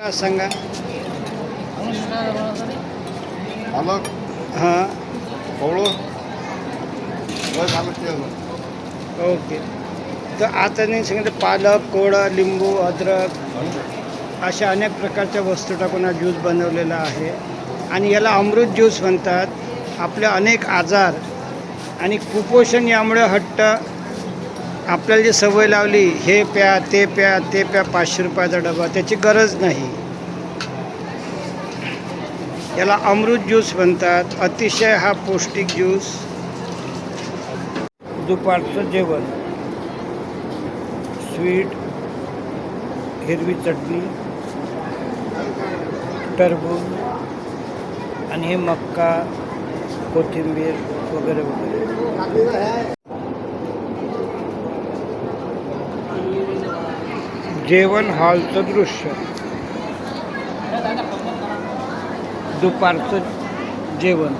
सांगा? पालक हां. ते ओके. तर आता नाही सांगितलं पालक कोळं लिंबू अद्रक अशा अनेक प्रकारच्या वस्तू टाकून हा ज्यूस बनवलेला आहे. आणि याला अमृत ज्यूस म्हणतात. आपले अनेक आजार आणि कुपोषण यामुळे हट्ट आपल्याला जी सवय लावली हे प्या ते प्या ते प्या पाचशे रुपयाचा डबा त्याची गरज नाही. याला अमृत ज्यूस म्हणतात. अतिशय हा पौष्टिक ज्यूस. दुपारचं जेवण. स्वीट हिरवी चटणी टरबूज आणि हे मक्का कोथिंबीर वगैरे वगैरे. जेवण हॉलचं दृश्य. दुपारचं जेवण.